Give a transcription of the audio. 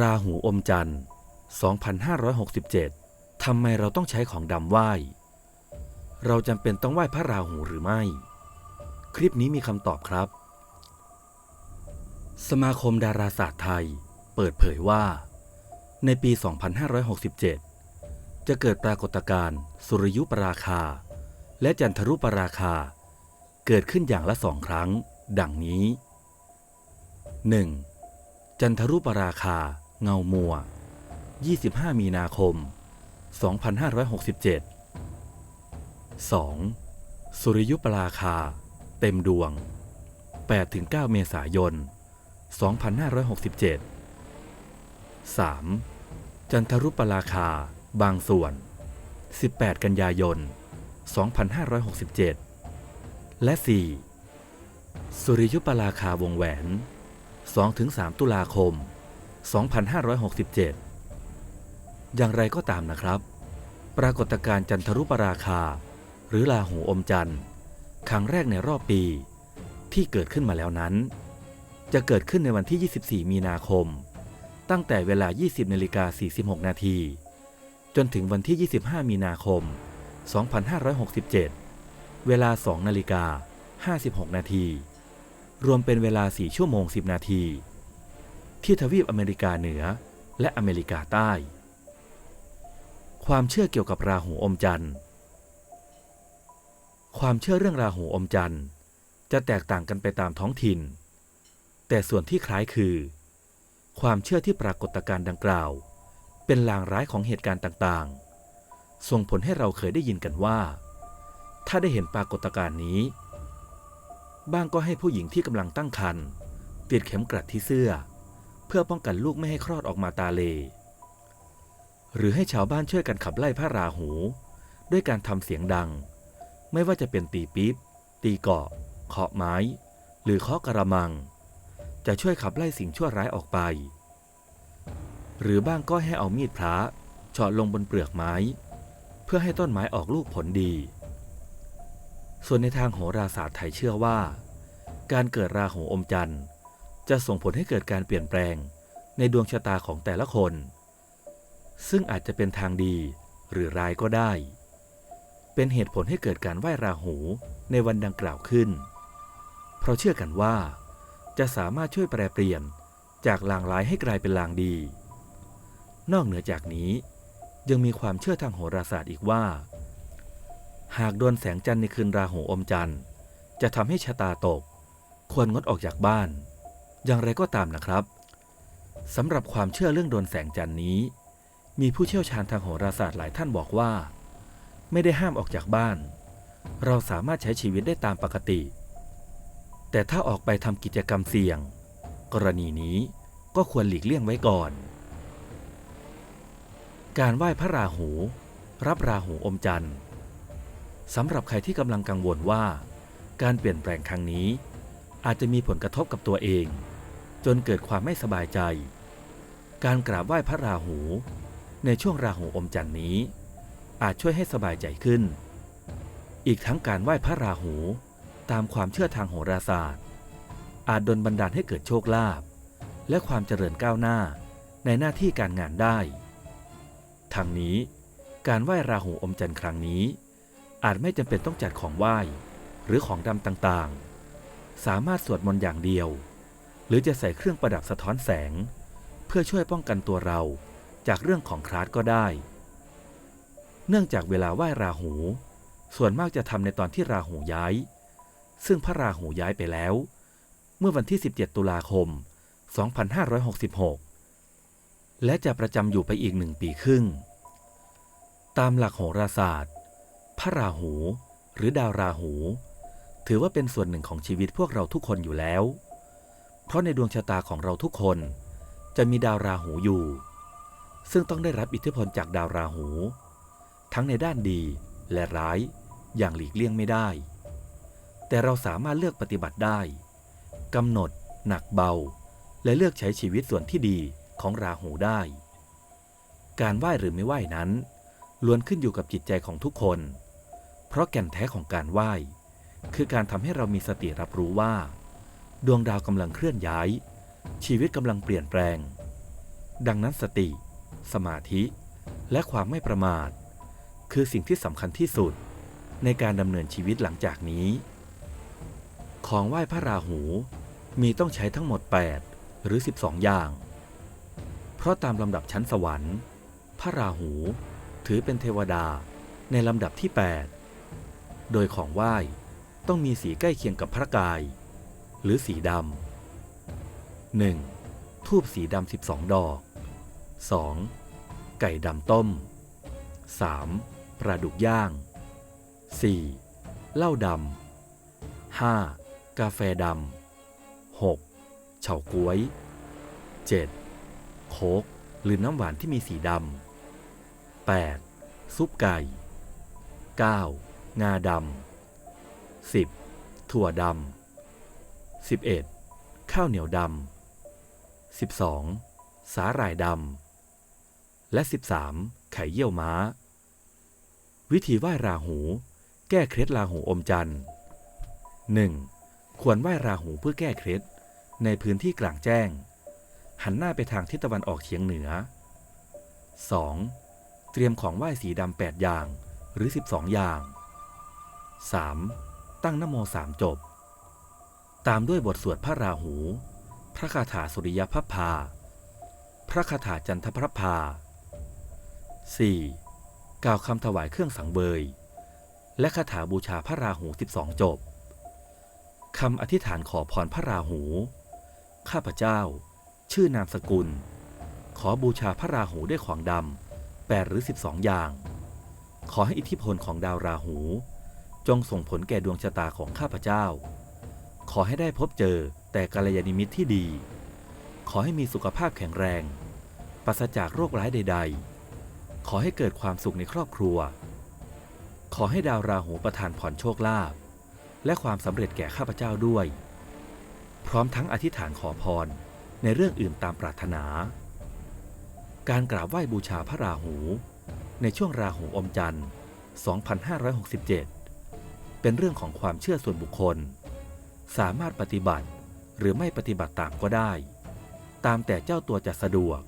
ราหูอมจันทร์ 2567 ทำไมเราต้องใช้ของดำไหว้ เราจำเป็นต้องไหว้พระราหูหรือไม่ คลิปนี้มีคำตอบครับ สมาคมดาราศาสตร์ไทย เปิดเผยว่า ในปี 2567 จะเกิดปรากฏการณ์สุริยุปราคา และจันทรุปราคา เกิดขึ้นอย่างละสองครั้ง ดังนี้ 1. จันทรุปราคา เงามัว 25 มีนาคม 2567 2. สุริยุปราคา เต็มดวง 8-9 เมษายน 2567 3. จันทรุปราคา บางส่วน 18 กันยายน 2567 และ 4. สุริยุปราคาวงแหวน 2-3 ตุลาคม 2567 2,567 อย่างไรก็ตามนะครับ ปรากฏการณ์จันทรุปราคา หรือราหูอมจันทร์ครั้งแรกในรอบปี ที่เกิดขึ้นมาแล้วนั้น จะเกิดขึ้นในวันที่ 24 มีนาคม ตั้งแต่เวลา 20นาฬิกา46 นาทีจนถึงวันที่ 25 มีนาคม 2567 เวลา 2 นาฬิกา 56 นาที รวมเป็นเวลา 4 ชั่วโมง 10 นาที ที่ทวีปอเมริกาเหนือและอเมริกาใต้ ความเชื่อเกี่ยวกับราหูอมจันทร์ ความเชื่อเรื่องราหูอมจันทร์ จะแตกต่างกันไปตามท้องถิ่น แต่ส่วนที่คล้ายคือ ความเชื่อที่ปรากฏการณ์ดังกล่าว เป็นลางร้ายของเหตุการณ์ต่างๆ ส่งผลให้เราเคยได้ยินกันว่า ถ้าได้เห็นปรากฏการณ์นี้ บ้างก็ให้ผู้หญิงที่กำลังตั้งครรภ์ติดเข็มกลัดที่เสื้อ พื่อป้องกันลูกไม่ให้คลอดออกมาตาเล หรือให้ชาวบ้านช่วยกันขับไล่พระราหู ด้วยการทำเสียงดัง ไม่ว่าจะเป็นตีปี๊บ ตีเกาะเคาะไม้ หรือเคาะกระมัง จะช่วยขับไล่สิ่งชั่วร้ายออกไป หรือบ้างก็ให้เอามีดพระเฉาะลงบนเปลือกไม้ เพื่อให้ต้นไม้ออกลูกผลดี ส่วนในทางโหราศาสตร์ไทยเชื่อว่า การเกิดราหูอมจันทร์ จะส่งผลให้เกิดการเปลี่ยนแปลงในดวงชะตาของแต่ละคน ซึ่งอาจจะเป็นทางดีหรือร้ายก็ได้ เป็นเหตุผลให้เกิดการไหว้ราหูในวันดังกล่าวขึ้น เพราะเชื่อกันว่า จะสามารถช่วยแปลเปลี่ยนจากลางร้ายให้กลายเป็นลางดี นอกเหนือจากนี้ยังมีความเชื่อทางโหราศาสตร์อีกว่า หากโดนแสงจันทร์ในคืนราหูอมจันทร์ จะทำให้ชะตาตก ควรงดออกจากบ้าน อย่างไรก็ตามนะครับสำหรับความเชื่อเรื่องโดนแสงจันทร์นี้ มีผู้เชี่ยวชาญทางโหราศาสตร์หลายท่านบอกว่า ไม่ได้ห้ามออกจากบ้าน เราสามารถใช้ชีวิตได้ตามปกติ แต่ถ้าออกไปทำกิจกรรมเสี่ยง กรณีนี้ก็ควรหลีกเลี่ยงไว้ก่อน การไหว้พระราหู รับราหูอมจันทร์สำหรับใครที่กำลังกังวลว่า การเปลี่ยนแปลงครั้งนี้ อาจจะมีผลกระทบกับตัวเอง จนเกิดความไม่สบายใจ การกราบไหว้พระราหู ในช่วงราหูอมจันทร์นี้ อาจช่วยให้สบายใจขึ้น อีกทั้งการไหว้พระราหูตามความเชื่อทางโหราศาสตร์ อาจดลบันดาลให้เกิดโชคลาภและความเจริญก้าวหน้าในหน้าที่การงานได้ ทางนี้การไหว้ราหูอมจันทร์ครั้งนี้ อาจไม่จำเป็นต้องจัดของไหว้ หรือของดำต่างๆ สามารถสวดมนต์อย่างเดียว รือจะใส่เครื่องประดับสะท้อนแสง เพื่อช่วยป้องกันตัวเราจากเรื่องของคลาสก็ได้ เนื่องจากเวลาไหว้ราหู ส่วนมากจะทำในตอนที่ราหูย้าย ซึ่งพระราหูย้ายไปแล้ว เมื่อวันที่ 17 ตุลาคม 2566 และจะประจำอยู่ไปอีกหนึ่งปีครึ่ง ตามหลักโหราศาสตร์ พระราหูหรือดาวราหู ถือว่าเป็นส่วนหนึ่งของชีวิตพวกเราทุกคนอยู่แล้ว เพราะในดวงชะตาของเราทุกคนจะมีดาวราหูอยู่ ซึ่งต้องได้รับอิทธิพลจากดาวราหู ทั้งในด้านดีและร้ายอย่างหลีกเลี่ยงไม่ได้ แต่เราสามารถเลือกปฏิบัติได้กำหนด หนักเบา และเลือกใช้ชีวิตส่วนที่ดีของราหูได้ การไหว้หรือไม่ไหว้นั้น ล้วนขึ้นอยู่กับจิตใจของทุกคน เพราะแก่นแท้ของการไหว้ คือการทำให้เรามีสติรับรู้ว่า ดวงดาวกำลังเคลื่อนย้าย ชีวิตกำลังเปลี่ยนแปลง ดังนั้นสติ สมาธิ และความไม่ประมาท คือสิ่งที่สำคัญที่สุด ในการดำเนินชีวิตหลังจากนี้ ของไหว้พระราหูมีต้องใช้ทั้งหมด 8 หรือ 12 อย่าง เพราะตามลำดับชั้นสวรรค์ พระราหูถือเป็นเทวดาในลำดับที่ 8 โดยของไหว้ต้องมีสีใกล้เคียงกับพระกาย หรือสีดำ 1. ทูบสีดำ 12 ดอก 2. ไก่ดำต้ม 3. ปลาดุกย่าง 4. เหล้าดำ 5. กาแฟดำ 6. เฉาก๊วย 7. โคกหรือน้ำหวานที่มีสีดำ 8. ซุปไก่ 9. งาดำ 10. ถั่วดำ 11. ข้าวเหนียวดำ 12. สาหร่ายดำ และ 13. ไข่เยี่ยวม้า วิธีไหว้ราหู แก้เคล็ดราหูอมจันทร์ 1. ควรไหว้ราหูเพื่อแก้เคล็ดในพื้นที่กลางแจ้ง หันหน้าไปทางทิศตะวันออกเฉียงเหนือ 2. เตรียมของไหว้สีดำ8อย่างหรือ 12 อย่าง 3. ตั้งนโมสามจบ ตามด้วยบทสวดพระราหู พระคาถาสุริยพัพพาพระคาถาจันทพระพา 4. กล่าวคำถวายเครื่องสังเบยและคาถาบูชาพระราหู 12 จบ คำอธิษฐานขอพรพระราหู ข้าพเจ้า ชื่อนามสกุล ขอบูชาพระราหูด้วยของดำ8หรือ 12 อย่าง ขอให้อิทธิพลของดาวราหู จงส่งผลแก่ดวงชะตาของข้าพเจ้า ขอให้ได้พบเจอแต่กัลยาณมิตรที่ดี ขอให้มีสุขภาพแข็งแรง ปราศจากโรคร้ายใด ๆ ขอให้เกิดความสุขในครอบครัว ขอให้ดาวราหูประทานผ่อนโชคลาภและความสำเร็จแก่ข้าพเจ้าด้วย พร้อมทั้งอธิษฐานขอพรในเรื่องอื่นตามปรารถนา การกราบไหว้บูชาพระราหู ในช่วงราหูอมจันทร์ 2567 เป็นเรื่องของความเชื่อส่วนบุคคล สามารถปฏิบัติหรือไม่ปฏิบัติตามก็ได้ ตามแต่เจ้าตัวจะสะดวก